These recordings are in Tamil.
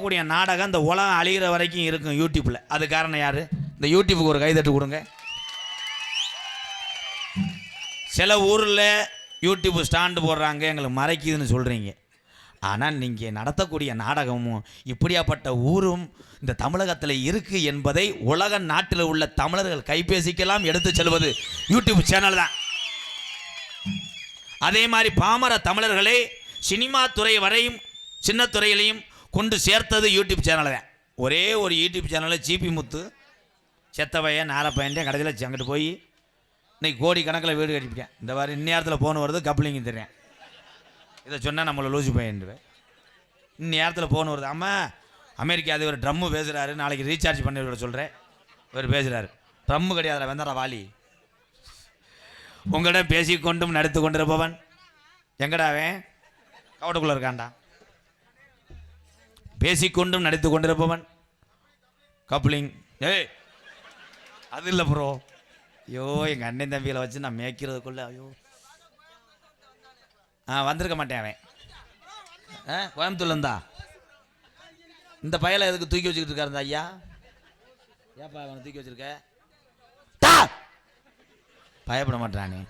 கூடிய நாடகம் இந்த உலகம் அழிகிற வரைக்கும் இருக்கும் யூடியூப்ல. அது காரணம் யாரு? இந்த யூடியூப்புக்கு ஒரு கைதட்டு கொடுங்க. சில ஊரில் யூடியூப் ஸ்டாண்டு போடுறாங்க எங்களுக்கு மறைக்குதுன்னு சொல்கிறீங்க ஆனால் நீங்கள் நடத்தக்கூடிய நாடகமும் இப்படியாப்பட்ட ஊரும் இந்த தமிழகத்தில் இருக்குது என்பதை உலக நாட்டில் உள்ள தமிழர்கள் கைபேசிக்கெல்லாம் எடுத்து செல்வது யூடியூப் சேனல் தான். அதே மாதிரி பாமர தமிழர்களை சினிமா துறை வரையும் சின்ன துறையிலையும் கொண்டு சேர்த்தது யூடியூப் சேனலை தான். ஒரே ஒரு யூடியூப் சேனலில் ஜிபி முத்து செத்த பையன் நார பையன் கடைசியில் அங்கிட்டு போய் இன்னைக்கு கோடி கணக்கில் வீடு கட்டிப்பிட்டேன் இந்த மாதிரி இந்நேரத்தில் ஃபோன் வருது கப்ளிங்க தெரியும் இதை சொன்னால் நம்மளை லூசி பையன்டுவேன் இந்நேரத்தில் ஃபோன் வருது அம்மா அமெரிக்கா அது ஒரு ட்ரம்மு பேசுகிறாரு நாளைக்கு ரீசார்ஜ் பண்ணி விட சொல்கிறேன் இவர் பேசுகிறாரு ட்ரம்மு கிடையாது வெந்தடா வாலி. உங்களிடம் பேசிக்கொண்டும் நடித்து கொண்டிருப்பவன் எங்கடாவே கவட்டுக்குள்ளே இருக்கான்டா. பேசிக்கொண்டும் நடித்து கொண்டிருப்பவன். கப்ளிங் ஏய் அது இல்லை ப்ரோ ஐயோ எங்கள் அண்ணன் தம்பியில் வச்சு நான் மேய்க்கிறதுக்குள்ள ஐயோ. ஆ வந்திருக்க மாட்டேன் அவன். ஆ கோயம்புத்தூர்ல இருந்தா? இந்த பயலை எதுக்கு தூக்கி வச்சுக்கிட்டு இருக்காரு ஐயா? ஏப்பா அவனை தூக்கி வச்சிருக்க? பயப்பட மாட்டானே.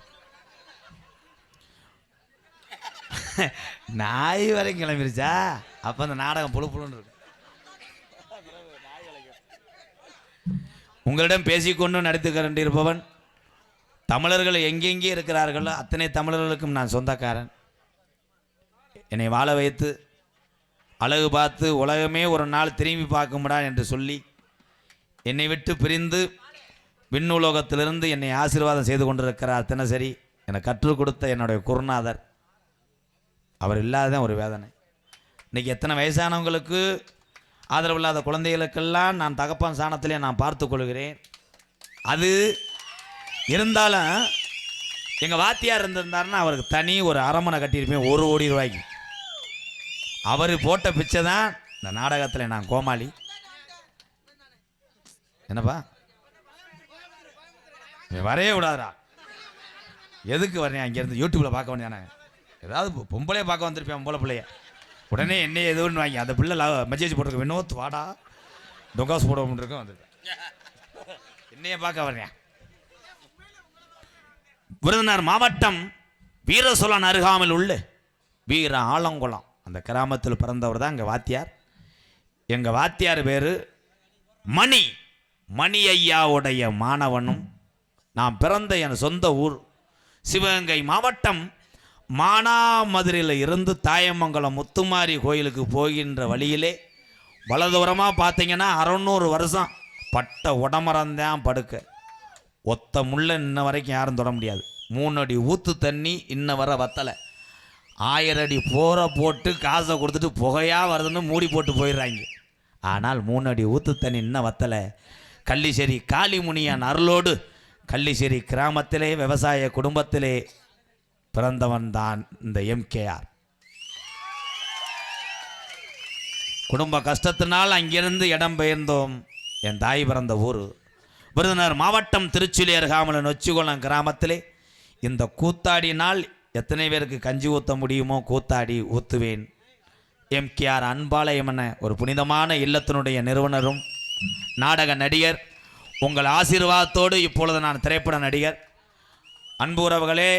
நாய் வரைக்கும் கிளம்பிருச்சா? அப்போ அந்த நாடகம் புழு புழுன்னு இருக்கும் உங்களிடம் பேசிக்கொண்டு நடித்து கண்டிருப்பவன் தமிழர்கள் எங்கெங்கே இருக்கிறார்களோ அத்தனை தமிழர்களுக்கும் நான் சொந்தக்காரன். என்னை வாழ வைத்து அழகு பார்த்து உலகமே ஒரு நாள் திரும்பி பார்க்கும்டா என்று சொல்லி என்னை விட்டு பிரிந்து விண்ணுலோகத்திலிருந்து என்னை ஆசீர்வாதம் செய்து கொண்டிருக்கிறார் தினசரி. எனக்கு கற்றுக் கொடுத்த என்னுடைய குருநாதர். அவர் இல்லாததான் ஒரு வேதனை. இன்றைக்கி எத்தனை வயசானவங்களுக்கு ஆதரவு இல்லாத குழந்தைகளுக்கெல்லாம் நான் தகப்பன் சாணத்திலே நான் பார்த்து கொள்கிறேன். அது இருந்தாலும் எங்கள் வாத்தியார் இருந்திருந்தாருன்னா அவருக்கு தனி ஒரு அரமனை கட்டியிருப்பேன் ஒரு கோடி ரூபாய்க்கு. அவர் போட்ட பிச்சை தான் இந்த நாடகத்தில் நான் கோமாளி. என்னப்பா? வரையே வரவே எதுக்கு வரேன் அங்கேருந்து யூடியூப்பில் பார்க்க வேண்டியானே ஏதாவது பொ- பொம்பளைய பார்க்க வந்திருப்பேன் பொம்பளை பிள்ளைய. உடனே என்ன எதுன்னு வாங்கி அந்த பிள்ளை லவ் மெசேஜ் போட்டிருக்க வினோத் வாடா டொங்காஸ் போட இருக்கேன் வந்திருக்கேன். என்னைய பார்க்க வரேன் விருதுநர் மாவட்டம் வீரசோழன் அருகாமையில் உள்ள வீர ஆலங்குளம். அந்த கிராமத்தில் பிறந்தவர் தான் எங்கள் வாத்தியார். எங்கள் வாத்தியார் பேர் மணி. மணி ஐயாவுடைய மாணவனும். நான் பிறந்த என் சொந்த ஊர் சிவகங்கை மாவட்டம் மானாமதுரையில் இருந்து தாயமங்கலம் முத்துமாரி கோயிலுக்கு போகின்ற வழியிலே வலதுபுறமாக பார்த்தீங்கன்னா அறநூறு வருஷம் பட்ட உடம்பறந்தான் படுக்க. ஒத்த முள்ள இன்ன வரைக்கும் யாரும் தொட முடியாது. மூணு அடி ஊத்து தண்ணி இன்ன வர வத்தலை. ஆயிரம் அடி போட்டு காசை கொடுத்துட்டு புகையாக வருதுன்னு மூடி போட்டு போயிடுறாங்க. ஆனால் மூணு அடி ஊத்து தண்ணி இன்னும் வத்தலை. கள்ளிசேரி காளிமுனியன் அருளோடு கள்ளிசேரி கிராமத்திலே விவசாய குடும்பத்திலே பிறந்தவன் தான் இந்த எம்கேஆர். குடும்ப கஷ்டத்தினால் அங்கிருந்து இடம் பெயர்ந்தோம். என் தாய் பிறந்த ஊர். விருதுநகர் மாவட்டம் திருச்சுலி அருகாமல் நொச்சிகுளம் கிராமத்திலே. இந்த கூத்தாடினால் எத்தனை பேருக்கு கஞ்சி ஊற்ற முடியுமோ கூத்தாடி ஊற்றுவேன் எம்கேஆர் அன்பாலயம் என ஒரு புனிதமான இல்லத்தினுடைய நிறுவனரும் நாடக நடிகர் உங்கள் ஆசீர்வாதத்தோடு இப்பொழுது நான் திரைப்பட நடிகர். அன்பு உறவுகளே